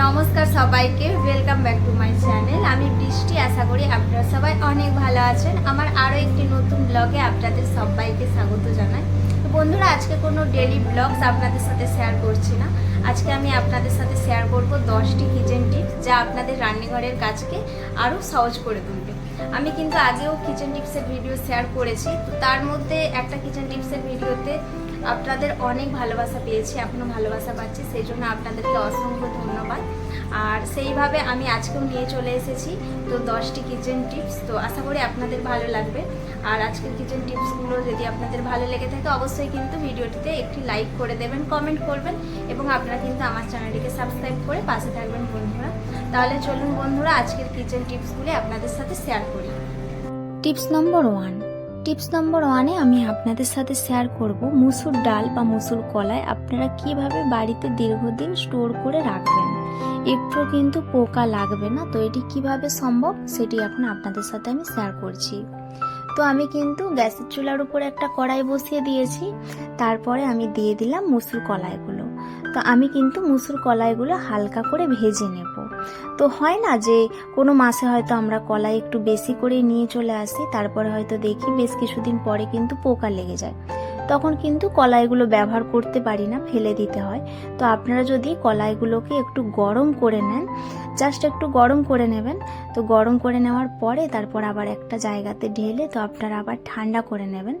নমস্কার সবাইকে welcome back to my channel আমি বৃষ্টি, আশা করি আপনারা সবাই অনেক ভালো আছেন। আমার আরও একটি নতুন ব্লগে আপনাদের সবাইকে স্বাগত জানাই। তো বন্ধুরা, আজকে কোনো ডেলি ব্লগস আপনাদের সাথে শেয়ার করছি না। আজকে আমি আপনাদের সাথে শেয়ার করব দশটি কিচেন টিপস যা আপনাদের রান্নাঘরের কাজকে আরও সহজ করে তুলবে। আমি কিন্তু আগেও কিচেন টিপসের ভিডিও শেয়ার করেছি। তো তার মধ্যে একটা কিচেন টিপসের ভিডিওতে আপনাদের অনেক ভালোবাসা পেয়েছি এখনও ভালোবাসা পাচ্ছি, সেই জন্য আপনাদেরকে অসংখ্য ধন্যবাদ। আর সেইভাবে আমি আজকেও নিয়ে চলে এসেছি, তো দশটি কিচেন টিপস তো আশা করি আপনাদের ভালো লাগবে। আর আজকের কিচেন টিপসগুলো যদি আপনাদের ভালো লেগে থাকে, অবশ্যই কিন্তু ভিডিওটিতে একটি লাইক করে দেবেন কমেন্ট করবেন, এবং আপনারা কিন্তু আমার চ্যানেলটিকে সাবস্ক্রাইব করে পাশে থাকবেন বন্ধুরা। তাহলে চলুন বন্ধুরা, আজকের কিচেন টিপসগুলি আপনাদের সাথে শেয়ার করি। Tips number one tips number ওয়ানে আমি আপনাদের সাথে শেয়ার করব মুসুর ডাল বা মুসুর কলাই আপনারা কীভাবে বাড়িতে দীর্ঘদিন স্টোর করে রাখবেন। একটু কিন্তু পোকা লাগবে না, তো এটি কীভাবে সম্ভব সেটি এখন আপনাদের সাথে আমি শেয়ার করছি। তো আমি কিন্তু গ্যাসের চুলার উপরে একটা কড়াই বসিয়ে দিয়েছি, তারপরে আমি দিয়ে দিলাম মুসুর কলাইগুলো। তো আমি কিন্তু মুসুর কলাইগুলো হালকা করে ভেজে নেব। তো হয় না যে কোনো মাসে হয়তো আমরা কলাই একটু বেশি করে নিয়ে চলে আসি, তারপরে হয়তো দেখি বেশ কিছুদিন পরে কিন্তু পোকা লেগে যায়। তখন কিন্তু কলাইগুলো ব্যবহার করতে পারি না, ফেলে দিতে হয়। তো আপনারা যদি কলাইগুলোকে একটু গরম করে নেন জাস্ট একটু গরম করে নেবেন, তো গরম করে নেওয়ার পরে তারপর আবার একটা জায়গাতে ঢেলে তো আপনারা আবার ঠান্ডা করে নেবেন।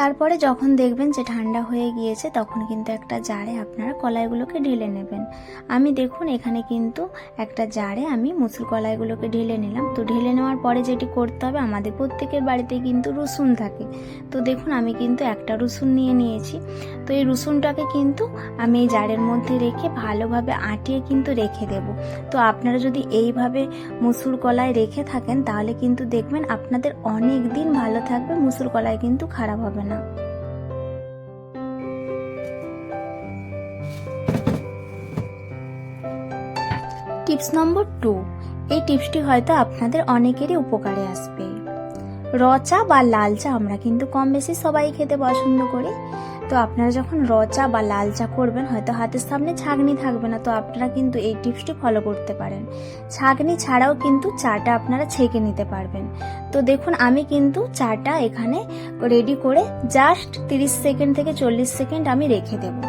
তারপরে যখন দেখবেন যে ঠান্ডা হয়ে গিয়েছে, তখন কিন্তু একটা জারে আপনারা কলাইগুলোকে ঢেলে নেবেন। আমি দেখুন এখানে কিন্তু একটা জারে আমি মুসুর কলাইগুলোকে ঢেলে নিলাম। তো ঢেলে নেওয়ার পরে যেটি করতে হবে, আমাদের প্রত্যেকের বাড়িতে কিন্তু রসুন থাকে। তো দেখুন আমি কিন্তু একটা রসুন নিয়ে নিয়েছি। তো এই রসুনটাকে কিন্তু আমি এই জারের মধ্যে রেখে ভালোভাবে আটিয়ে কিন্তু রেখে দেব। তো আপনারা যদি এইভাবে মুসুর কলাই রেখে থাকেন, তাহলে কিন্তু দেখবেন আপনাদের অনেক দিন ভালো থাকবে, মুসুর কলাই কিন্তু খারাপ হবে না। টিপস নম্বর টু, এই টিপসটি হয়তো আপনাদের অনেকেরই উপকারে আসবে। র চা বা লাল চা আমরা কিন্তু কম বেশি সবাই খেতে পছন্দ করি। তো আপনারা যখন র চা বা লাল চা করবেন, হয়তো হাতের সামনে ছাগনি থাকবে না, তো আপনারা কিন্তু এই টিপসটি ফলো করতে পারেন। ছাগনি ছাড়াও কিন্তু চাটা আপনারা ছেঁকে নিতে পারবেন। তো দেখুন, আমি কিন্তু চাটা এখানে রেডি করে জাস্ট তিরিশ সেকেন্ড থেকে চল্লিশ সেকেন্ড আমি রেখে দেবো।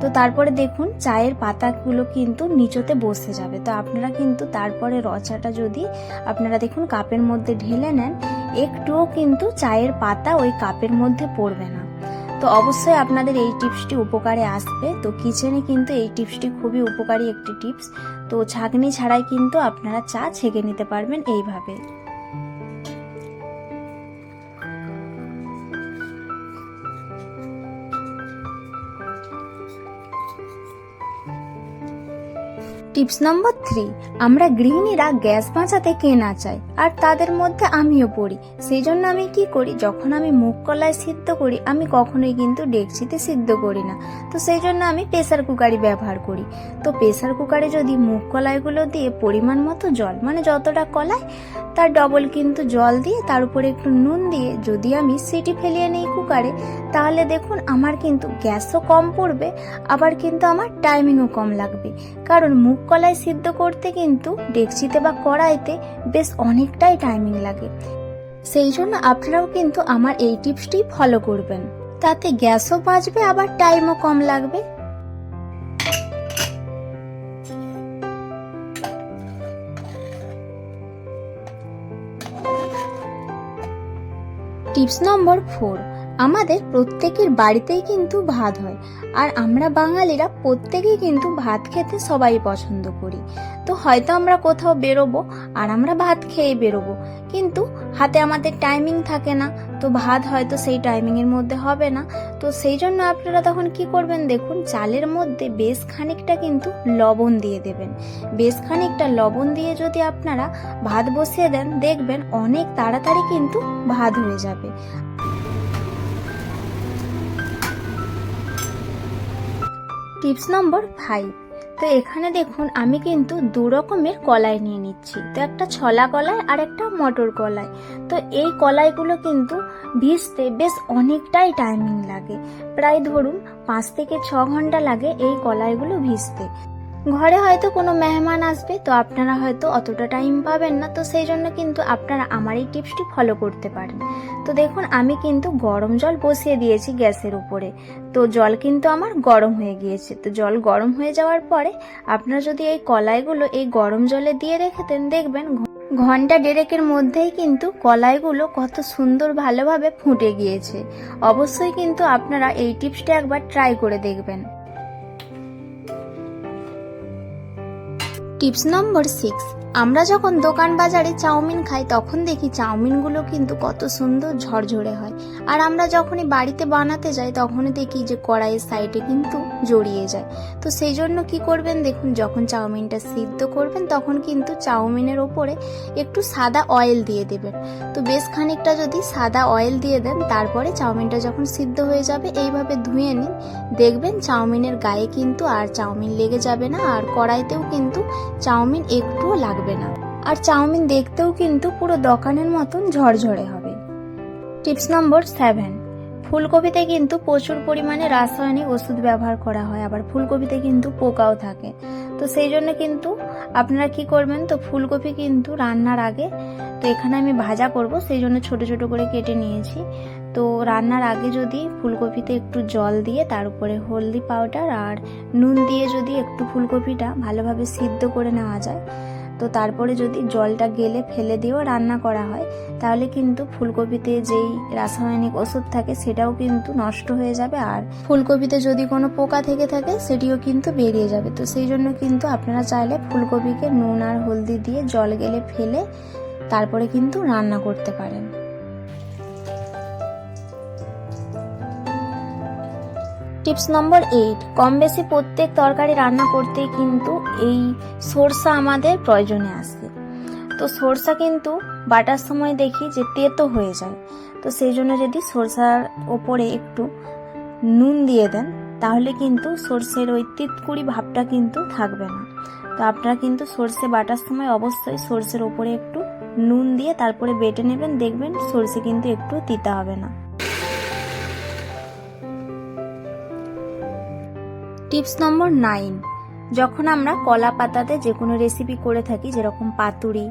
তো তারপরে দেখুন, চায়ের পাতাগুলো কিন্তু নিচতে বসে যাবে। তো আপনারা কিন্তু তারপরে রচাটা যদি আপনারা দেখুন, কাপের মধ্যে ঢেলে নেন, একটুও কিন্তু চায়ের পাতা ওই কাপের মধ্যে পড়বে না। তো অবশ্যই আপনাদের এই টিপসটি উপকারে আসবে। তো কিচেনে কিন্তু এই টিপসটি খুবই উপকারী একটি টিপস। তো ছাঁকনি ছাড়াই কিন্তু আপনারা চা ছেঁকে নিতে পারবেন এইভাবে। টিপস নম্বর থ্রি, আমরা গৃহিণীরা গ্যাস বাঁচাতে কে না চাই, আর তাদের মধ্যে আমিও পড়ি। সেই জন্য আমি কি করি, যখন আমি মুখ কলায় সিদ্ধ করি, আমি কখনোই কিন্তু ডেকচিতে সিদ্ধ করি না। তো সেই জন্য আমি প্রেসার কুকারই ব্যবহার করি। তো প্রেসার কুকারে যদি মুগ কলাইগুলো দিয়ে পরিমাণ মতো জল মানে যতটা কলাই, তার ডবল কিন্তু জল দিয়ে, তার উপরে একটু নুন দিয়ে যদি আমি সিটি ফেলিয়ে নিই কুকারে, তাহলে দেখুন আমার কিন্তু গ্যাসও কম পড়বে, আবার কিন্তু আমার টাইমিংও কম লাগবে। কারণ মুগ কলাই সিদ্ধ করতে কিন্তু ডেকচিতে বা কড়াইতে বেশ অনেকটাই টাইমিং লাগে। সেই জন্য আপনারাও কিন্তু আমার এই টিপসটি ফলো করবেন। তাতে গ্যাসও বাঁচবে, আবার টাইমও কম লাগবে। টিপস নম্বর ফোর আমাদের প্রত্যেকের বাড়িতেই কিন্তু ভাত হয়। আর আমরা বাঙালিরা প্রত্যেকেই কিন্তু ভাত খেতে সবাই পছন্দ করি। তো হয়তো আমরা কোথাও বেরোবো আর আমরা ভাত খেয়ে বেরোবো। কিন্তু হাতে আমাদের টাইমিং থাকে না। তো ভাত হয়তো সেই টাইমিংয়ের মধ্যে হবে না। তো সেই জন্য আপনারা তখন কি করবেন দেখুন, চালের মধ্যে বেশ খানিকটা কিন্তু লবণ দিয়ে দেবেন। বেশ খানিকটা লবণ দিয়ে যদি আপনারা ভাত বসিয়ে দেন, দেখবেন অনেক তাড়াতাড়ি কিন্তু ভাত হয়ে যাবে। টিপস নম্বর ফাইভ তো এখানে দেখুন, আমি কিন্তু দু রকমের কলাই নিয়ে নিচ্ছি। তো একটা ছলা কলাই আর একটা মটর কলাই। তো এই কলাইগুলো কিন্তু ভিজতে বেশ অনেকটাই টাইমিং লাগে। প্রায় ধরুন, পাঁচ থেকে ছ ঘণ্টা লাগে এই কলাইগুলো ভিজতে। ঘরে হয়তো কোনো মেহমান আসবে, তো আপনারা হয়তো অতটা টাইম পাবেন না, তো সেই জন্য কিন্তু আপনারা আমার এই টিপসটি ফলো করতে পারেন। তো দেখুন, আমি কিন্তু গরম জল বসিয়ে দিয়েছি গ্যাসের উপরে। তো জল কিন্তু আমার গরম হয়ে গিয়েছে। তো জল গরম হয়ে যাওয়ার পরে আপনারা যদি এই কলাইগুলো এই গরম জলে দিয়ে রেখে দেন, দেখবেন ঘণ্টা ডেরেকের মধ্যেই কিন্তু কলাইগুলো কত সুন্দর ভালোভাবে ফুটে গিয়েছে। অবশ্যই কিন্তু আপনারা এই টিপসটা একবার ট্রাই করে দেখবেন। টিপস নম্বর সিক্স আমরা যখন দোকান বাজারে চাউমিন খাই, তখন দেখি চাউমিনগুলো কিন্তু কত সুন্দর ঝরঝরে হয়। আর আমরা যখনই বাড়িতে বানাতে যাই, তখনই দেখি যে কড়াইয়ের সাইডে কিন্তু জড়িয়ে যায়। তো সেই জন্য কি করবেন দেখুন, যখন চাউমিনটা সিদ্ধ করবেন, তখন কিন্তু চাউমিনের ওপরে একটু সাদা অয়েল দিয়ে দেবেন। তো বেশ খানিকটা যদি সাদা অয়েল দিয়ে দেন, তারপরে চাউমিনটা যখন সিদ্ধ হয়ে যাবে, এইভাবে ধুয়ে নিন। দেখবেন চাউমিনের গায়ে কিন্তু আর চাউমিন লেগে যাবে না, আর কড়াইতেও কিন্তু চাউমিন একটুও লাগবে না। আর চাউমিন দেখতেও কিন্তু পুরো দোকানের মতন ঝরঝরে হবে। Tips number seven. ফুলকপিতে কিন্তু প্রচুর পরিমাণে রাসায়নিক ওষুধ ব্যবহার করা হয়, আবার ফুলকপিতে কিন্তু পোকাও থাকে। তো সেই জন্য কিন্তু আপনারা কি করবেন, তো ফুলকপি কিন্তু রান্নার আগে, তো এখানে আমি ভাজা করব, সেই জন্য ছোট ছোট করে কেটে নিয়েছি। তো রান্নার আগে যদি ফুলকপিতে একটু জল দিয়ে, তার উপরে হলদি পাউডার আর নুন দিয়ে যদি একটু ফুলকপিটা ভালোভাবে সিদ্ধ করে নেওয়া যায় তো তারপরে যদি জলটা গেলে ফেলে দিয়েও রান্না করা হয়, তাহলে কিন্তু ফুলকপিতে যেই রাসায়নিক ওষুধ থাকে সেটাও কিন্তু নষ্ট হয়ে যাবে। আর ফুলকপিতে যদি কোনো পোকা থেকে থাকে, সেটিও কিন্তু বেরিয়ে যাবে। তো সেই জন্য কিন্তু আপনারা চাইলে ফুলকপিকে নুন আর হলদি দিয়ে জল গেলে ফেলে তারপরে কিন্তু রান্না করতে পারেন। টিপস নম্বর এইট, কম বেশি প্রত্যেক তরকারি রান্না করতেই কিন্তু এই সরষা আমাদের প্রয়োজনে আসে। তো সরষা কিন্তু বাটার সময় দেখি যে তেতো হয়ে যায়। তো সেই জন্য যদি সরষার ওপরে একটু নুন দিয়ে দেন, তাহলে কিন্তু সর্ষের ওই তিতকুড়ি ভাবটা কিন্তু থাকবে না। তো আপনারা কিন্তু সর্ষে বাটার সময় অবশ্যই সর্ষের ওপরে একটু নুন দিয়ে তারপরে বেটে নেবেন, দেখবেন সর্ষে কিন্তু একটু তিতা হবে না। Tips number nine. যখন আমরা কলা পাতাতে যে কোনো রেসিপি করে থাকি, যেরকম পাতুরি,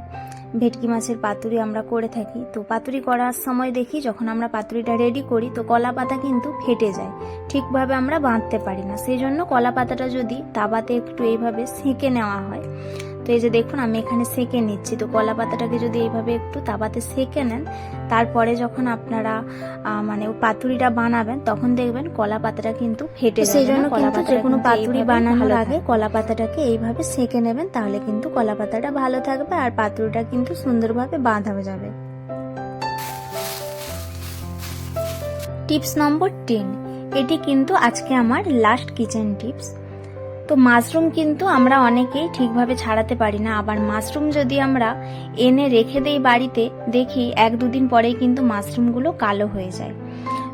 ভেটকি মাছের পাতুরি আমরা করে থাকি, তো পাতুরি করার সময় দেখি যখন আমরা পাতুরিটা রেডি করি, তো কলা পাতা কিন্তু ফেটে যায়। ঠিকভাবে আমরা বাঁধতে পারি না। সেই জন্য কলা পাতাটা যদি তাবাতে একটু এইভাবে সেঁকে নেওয়া হয় তো এই যে দেখুন আমি এখানে সেঁকে নিচ্ছি। তো কলা পাতাটাকে যদি এইভাবে একটু তাবাতে সেঁকে নেন তারপরে যখন আপনারা মানে পাতুরিটা বানাবেন তখন দেখবেন কলা পাতাটা কিন্তু ফেটে সেই জন্য কলা কিন্তু যে কোনো পাতুরি বানানোর আগে কলা পাতাটাকে এইভাবে সেঁকে নেবেন তাহলে কিন্তু কলা পাতাটা ভালো থাকবে আর পাতুরিটা কিন্তু সুন্দরভাবে বাঁধা যাবে। টিপস নম্বর টেন এটি কিন্তু আজকে আমার লাস্ট কিচেন টিপস তো মাশরুম কিন্তু আমরা অনেকেই ঠিকভাবে ছাড়াতে পারি না। আবার মাশরুম যদি আমরা এনে রেখে দেই বাড়িতে, দেখি এক দুদিন পরেই কিন্তু মাশরুমগুলো কালো হয়ে যায়।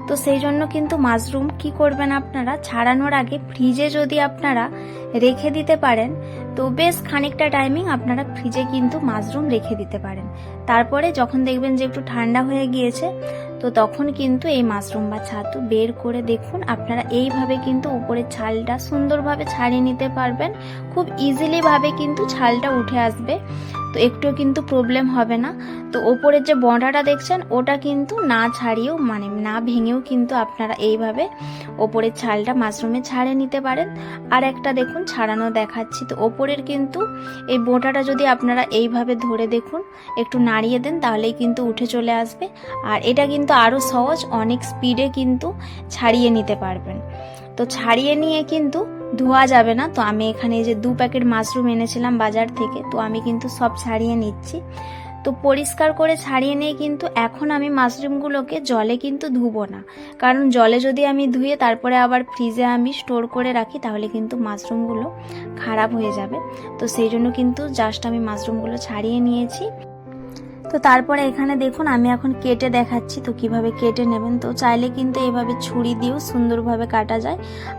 তো সেই জন্য কিন্তু মাশরুম কি করবেন আপনারা? ছাড়ানোর আগে ফ্রিজে যদি আপনারা রেখে দিতে পারেন, তো বেশ খানিকটা টাইমিং আপনারা ফ্রিজে কিন্তু মাশরুম রেখে দিতে পারেন। তারপরে যখন দেখবেন যে একটু ঠান্ডা হয়ে গিয়েছে তো তখন কিন্তু এই মাশরুম বা ছাতু বের করে দেখুন, আপনারা এইভাবে কিন্তু উপরের ছালটা সুন্দরভাবে ছাড়িয়ে নিতে পারবেন। খুব ইজিলিভাবে কিন্তু ছালটা উঠে আসবে। তো একটু কিন্তু প্রবলেম হবে না। তো ওপরের যে বড়াটা দেখছেন, ওটা কিন্তু না ছাড়িয়েও মানে না ভেঙেও কিন্তু আপনারা এইভাবে ওপরের ছালটা মাশরুমে ছাড়িয়ে নিতে পারেন। আর একটা দেখুন, ছাড়ানো দেখাচ্ছি। তো ওপরের কিন্তু এই বোঁটাটা যদি আপনারা এইভাবে ধরে দেখুন, একটু নাড়িয়ে দেন, তাহলেই কিন্তু উঠে চলে আসবে। আর এটা কিন্তু আরও সহজ, অনেক স্পিডে কিন্তু ছাড়িয়ে নিতে পারবেন। তো ছাড়িয়ে নিয়ে কিন্তু ধোয়া যাবে না। তো আমি এখানে যে দু প্যাকেট মাশরুম এনেছিলাম বাজার থেকে, তো আমি কিন্তু সব ছাড়িয়ে নিচ্ছি। তো পরিষ্কার করে ছাড়িয়ে নিয়ে কিন্তু এখন আমি মাশরুমগুলোকে জলে কিন্তু ধুবো না। কারণ জলে যদি আমি ধুয়ে তারপরে আবার ফ্রিজে আমি স্টোর করে রাখি, তাহলে কিন্তু মাশরুমগুলো খারাপ হয়ে যাবে। তো সেই জন্য কিন্তু জাস্ট আমি মাশরুমগুলো ছাড়িয়ে নিয়েছি। তো তারপরে এখানে দেখুন, আমি এখন কেটে দেখাচ্ছি তো কীভাবে কেটে নেবেন। তো চাইলে কিন্তু এভাবে ছুরি দিয়েও সুন্দরভাবে কাটা যায়।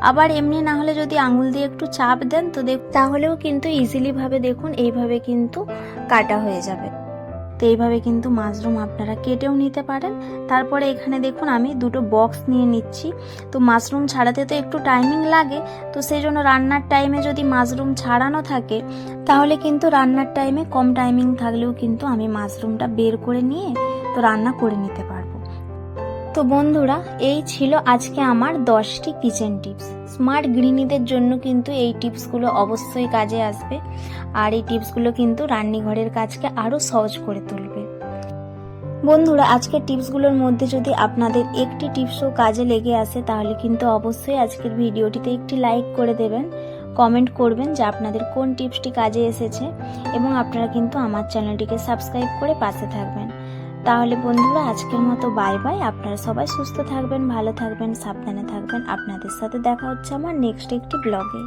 আবার এমনি না হলে যদি আঙুল দিয়ে একটু চাপ দেন, তো দেখ তাহলেও কিন্তু ইজিলিভাবে দেখুন, এইভাবে কিন্তু কাটা হয়ে যাবে। তো এইভাবে কিন্তু মাশরুম আপনারা কেটেও নিতে পারেন। তারপরে এখানে দেখুন আমি দুটো বক্স নিয়ে নিচ্ছি। তো মাশরুম ছাড়াতে তো একটু টাইমিং লাগে, তো সেই জন্য রান্নার টাইমে যদি মাশরুম ছাড়ানো থাকে, তাহলে কিন্তু রান্নার টাইমে কম টাইমিং থাকলেও কিন্তু আমি মাশরুমটা বের করে নিয়ে তো রান্না করে নিতে তো বন্ধুরা, এই ছিল আজকে আমার দশটি কিচেন টিপস। স্মার্ট গৃহিণীদের জন্য কিন্তু এই টিপসগুলো অবশ্যই কাজে আসবে আর এই টিপসগুলো কিন্তু রান্নাঘরের কাজকে আরও সহজ করে তুলবে। বন্ধুরা, আজকের টিপসগুলোর মধ্যে যদি আপনাদের একটি টিপসও কাজে লেগে আসে, তাহলে কিন্তু অবশ্যই আজকের ভিডিওটিতে একটি লাইক করে দেবেন, কমেন্ট করবেন যে আপনাদের কোন টিপসটি কাজে এসেছে এবং আপনারা কিন্তু আমার চ্যানেলটিকে সাবস্ক্রাইব করে পাশে থাকবেন। তাহলে বন্ধুরা, আজকের মতো বাই বাই আপনারা সবাই সুস্থ থাকবেন, ভালো থাকবেন, সাবধানে থাকবেন। আপনাদের সাথে দেখা হচ্ছে আমার নেক্সট একটি ব্লগে